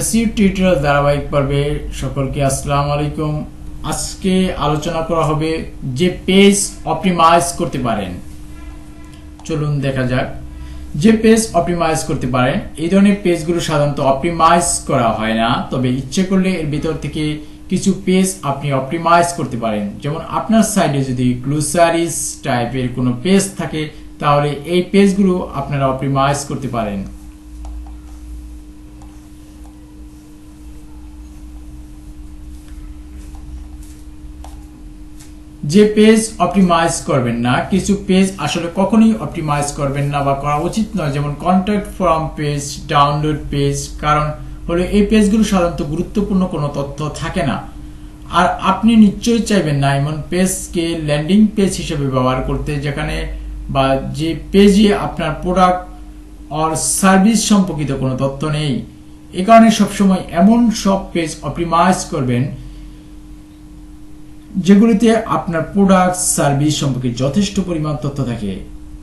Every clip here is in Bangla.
এসিউ টিউটোরিয়াল ধারাবাহিক পর্বে সকলকে আসসালামু আলাইকুম। আজকে আলোচনা করা হবে যে পেজ অপটিমাইজ করতে পারেন। চলুন দেখা যাক। যে পেজ অপটিমাইজ করতে পারেন এই ধরনের পেজগুলো সাধারণত অপটিমাইজ করা হয় না। তবে ইচ্ছে করলে এর ভিতর থেকে কিছু পেজ আপনি অপটিমাইজ করতে পারেন। যেমন আপনার সাইডে যদি গ্লুসারিস টাইপের কোনো পেজ থাকে, তাহলে এই পেজগুলো আপনারা অপটিমাইজ করতে পারেন। যে পেজ অপটিমাইজ করবেন না, কিছু পেজ আসলে কখনোই অপটিমাইজ করবেন না বা করা উচিত নয়। যেমন contact form page download page কারণ হলো এই পেজগুলো সাধারণত গুরুত্বপূর্ণ কোনো তথ্য থাকে না। আর আপনি নিশ্চয়ই চাইবেন না এমন পেজকে ল্যান্ডিং পেজ হিসেবে ব্যবহার করতে, যেখানে বা যে পেজে আপনার প্রোডাক্ট অর সার্ভিস সম্পর্কিত কোনো তথ্য নেই। এ কারণে সবসময় এমন সব পেজ অপটিমাইজ করবেন যেগুলিতে আপনার প্রোডাক্ট সার্ভিস সম্পর্কে যথেষ্ট পরিমাণ তথ্য থাকে।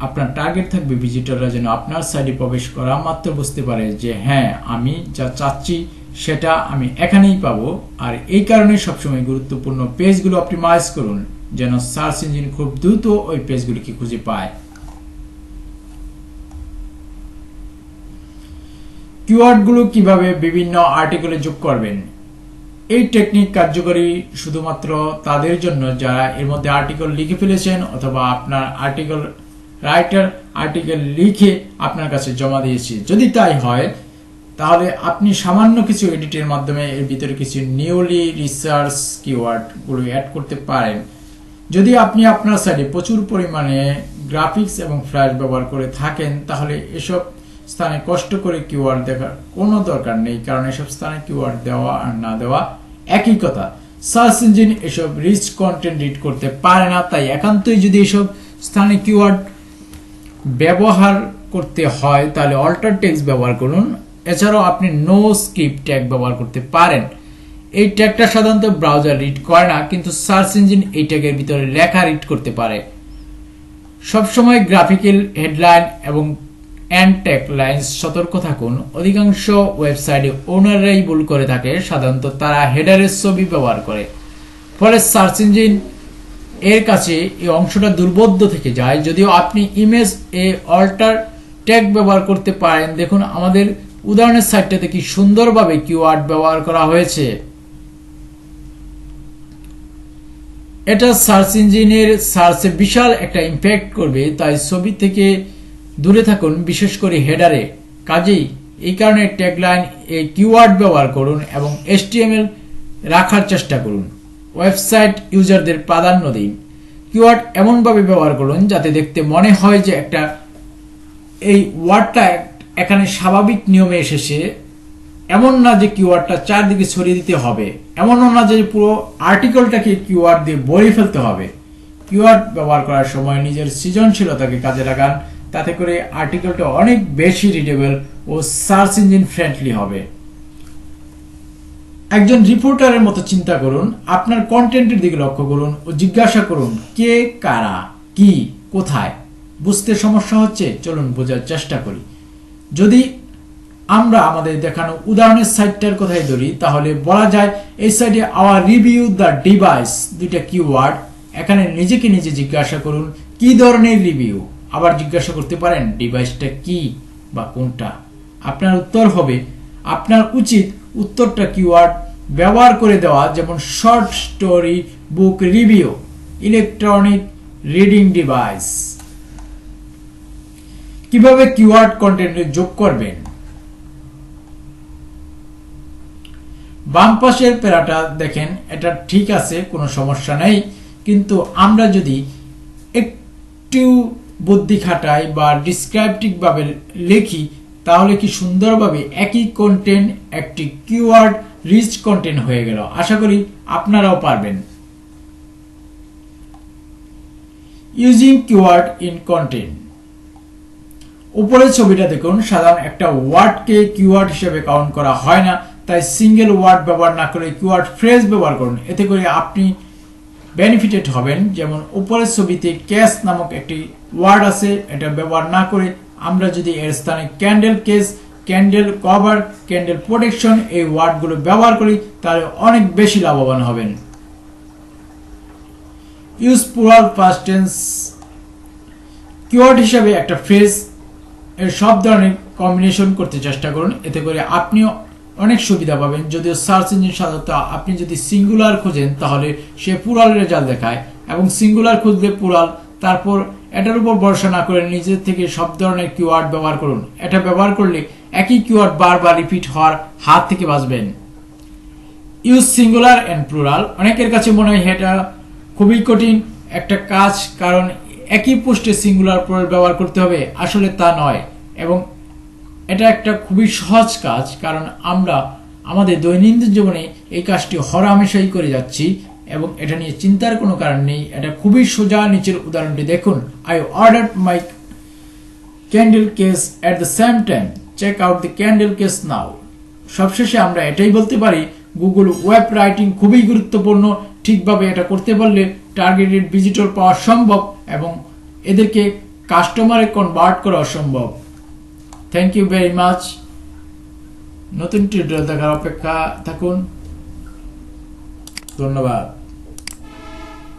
আপনার টার্গেট থাকবে ভিজিটররা যেন আপনার সাইডে প্রবেশ করা মাত্র বুঝতে পারে যে হ্যাঁ আমি যা চাচ্ছি সেটা আমি এখানেই পাবো। আর এই কারণে সবসময় গুরুত্বপূর্ণ পেজগুলো অপটিমাইজ করুন, যেন সার্চ ইঞ্জিন খুব দ্রুত ওই পেজগুলিকে খুঁজে পায়। কিওয়ার্ডগুলো কীভাবে বিভিন্ন আর্টিকেলে যোগ করবেন? এই টেকনিক কার্যকরী শুধুমাত্র তাদের জন্য যারা এর মধ্যে আর্টিকেল লিখে ফেলেছেন অথবা আপনার আর্টিকেল রাইটার আর্টিকেল লিখে আপনার কাছে জমা দিয়েছে। যদি তাই হয়, তাহলে আপনি সামান্য কিছু এডিটের মাধ্যমে এর ভিতরে কিছু নিউলি রিসার্চ কিওয়ার্ডগুলো অ্যাড করতে পারেন। যদি আপনি আপনার সাইডে প্রচুর পরিমাণে গ্রাফিক্স এবং ফ্ল্যাশ ব্যবহার করে থাকেন, তাহলে এসব স্থানে কষ্ট করে কিওয়ার্ড দেখার কোনো দরকার নেই, কারণ এসব স্থানে কিওয়ার্ড দেওয়া আর না দেওয়া একই কথা। সার্চ ইঞ্জিন এসব রিচ কন্টেন্ট রিড করতে পারে না, তাই একান্তই যদি এসব স্থানে কিওয়ার্ড ব্যবহার করতে হয়, তাহলে অল্টার টেক্সট ব্যবহার করুন। এছাড়াও আপনি নো স্ক্রিপ্ট ট্যাগ ব্যবহার করতে পারেন। এই ট্যাগটা সাধারণত ব্রাউজার রিড করে না, কিন্তু সার্চ ইঞ্জিন এই ট্যাগের ভিতরে লেখা রিড করতে পারে। সবসময় গ্রাফিক্যাল হেডলাইন এবং অ্যান্ড ট্যাগ লাইন্স সতর্ক থাকুন। অধিকাংশ ওয়েবসাইটে ওনাররাই ভুল করে থাকে, সাধারণত তারা হেডারের ছবি ব্যবহার করে। ফলে সার্চ ইঞ্জিন এর কাছে এই অংশটা দুর্বোধ্য থেকে যায়। যদিও আপনি ইমেজ এ অল্টার ট্যাগ ব্যবহার করতে পারেন। দেখুন, আমাদের উদাহরণের সাইটটাতে কি সুন্দরভাবে কিওয়ার্ড ব্যবহার করা হয়েছে। এটা সার্চ ইঞ্জিনের সার্চে বিশাল একটা ইম্প্যাক্ট করবে, তাই ছবি থেকে দূরে থাকুন, বিশেষ করে হেডারে। কাজেই এই কারণে ট্যাগলাইন এই কিওয়ার্ড ব্যবহার করুন এবং এসটিএমএল রাখার চেষ্টা করুন। ওয়েবসাইট ইউজারদের প্রাধান্য দিন। কিওয়ার্ড এমনভাবে ব্যবহার করুন যাতে দেখতে মনে হয় যে একটা এই ওয়ার্ডটা এখানে স্বাভাবিক নিয়মে এসেছে। এমন না যে কিওয়ার্ডটা চারদিকে ছড়িয়ে দিতে হবে। এমনও না যে পুরো আর্টিকেলটাকে কিওয়ার্ড দিয়ে ভরে ফেলতে হবে। কিওয়ার্ড ব্যবহার করার সময় নিজের সৃজনশীলতাকে কাজে লাগান। তাতে করে আর্টিকেলটা অনেক বেশি রিডেবল ও সার্চ ইঞ্জিন ফ্রেন্ডলি হবে। একজন রিপোর্টারের মতো চিন্তা করুন, আপনার কন্টেন্টের দিকে লক্ষ্য করুন ও জিজ্ঞাসা করুন, কে, কারা, কি, কোথায়? বুঝতে সমস্যা হচ্ছে? চলুন বোঝার চেষ্টা করি। যদি আমরা আমাদের দেখানো উদাহরণের সাইটটার কথাই ধরি, তাহলে বলা যায় এই সাইডে আওয়ার রিভিউ দ্য ডিভাইস দুইটা কিওয়ার্ড এখানে নিজেকে নিজে জিজ্ঞাসা করুন, কি ধরনের রিভিউ আবার জিজ্ঞাসা করতে পারেন, ডিভাইসটা কি বা কোনটা? আপনার উত্তর হবে, আপনার উচিত উত্তরটা কিওয়ার্ড ব্যবহার করে দেওয়া, যেমন short story book review, electronic reading device. কীভাবে কিওয়ার্ড কন্টেন্টে যোগ করবেন? বাম পাশের প্যারাটা দেখেন, এটা ঠিক আছে, কোনো সমস্যা নেই, কিন্তু আমরা যদি একটু বুদ্ধি খাটাই বা ডিসক্রাইপটিভ ভাবে লিখি, তাহলে কি সুন্দরভাবে একই কন্টেন্ট একটি কিওয়ার্ড রিচ কন্টেন্ট হয়ে গেল। আশা করি আপনারাও পারবেন। ইউজিং কিওয়ার্ড ইন কন্টেন্ট উপরের ছবিটা দেখুন, সাধারণ একটা ওয়ার্ডকে কিওয়ার্ড হিসেবে কাউন্ট করা হয় না, তাই সিঙ্গেল ওয়ার্ড ব্যবহার না করে কিওয়ার্ড ফ্রেজ ব্যবহার করুন। এতে করে আপনি বেনিফিটেড হবেন। যেমন উপরের ছবিতে ক্যাশ নামক একটি ওয়ার্ড আছে, এটা ব্যবহার না করে আমরা যদি এর স্থানে candle case, candle cover, candle protection এই ওয়ার্ডগুলো ব্যবহার করি, তাহলে অনেক বেশি লাভবান হবেন। ইউজ পুরাল টেন্স কিওয়ার্ড হিসাবে একটা ফ্রেজ এর সব ধরনের কম্বিনেশন করতে চেষ্টা করুন, এতে করে আপনিও অনেক সুবিধা পাবেন। যদিও সার্চ ইঞ্জিন সাধারণত আপনি যদি সিঙ্গুলার খোঁজেন, তাহলে সে পুরাল রেজাল্ট দেখায় এবং সিঙ্গুলার খুঁজলে পুরাল, তারপর এটার উপর ভরসা না করে নিজের থেকে সব ধরনের কিওয়ার্ড ব্যবহার করুন। এটা ব্যবহার করলে একই কিওয়ার্ড বারবার রিপিট হওয়ার হাত থেকে বাঁচবেন। Use singular and plural. অনেকের কাছে মনে হয় এটা খুবই কঠিন একটা কাজ, কারণ একই পোস্টে সিঙ্গুলার প্লুরাল ব্যবহার করতে হবে। আসলে তা নয় এবং এটা একটা খুবই সহজ কাজ, কারণ আমরা আমাদের দৈনন্দিন জীবনে এই কাজটি হরামেশাই করে যাচ্ছি এবং এটা নিয়ে চিন্তার কোনো কারণ নেই। এটা খুবই সোজা নিচের উদাহরণটি দেখুন। I order my candle case at the same time check out the candle case now সবশেষে আমরা এটাই বলতে পারি গুগল ওয়েব রাইটিং খুবই গুরুত্বপূর্ণ। ঠিকভাবে এটা করতে পারলে টার্গেটেড ভিজিটর পাওয়া সম্ভব এবং এদেরকে কাস্টমারে কনভার্ট করা সম্ভব থ্যাংক ইউ ভেরি মাচ নতুন টিউটোরিয়াল দেখার অপেক্ষা থাকুন। ধন্যবাদ।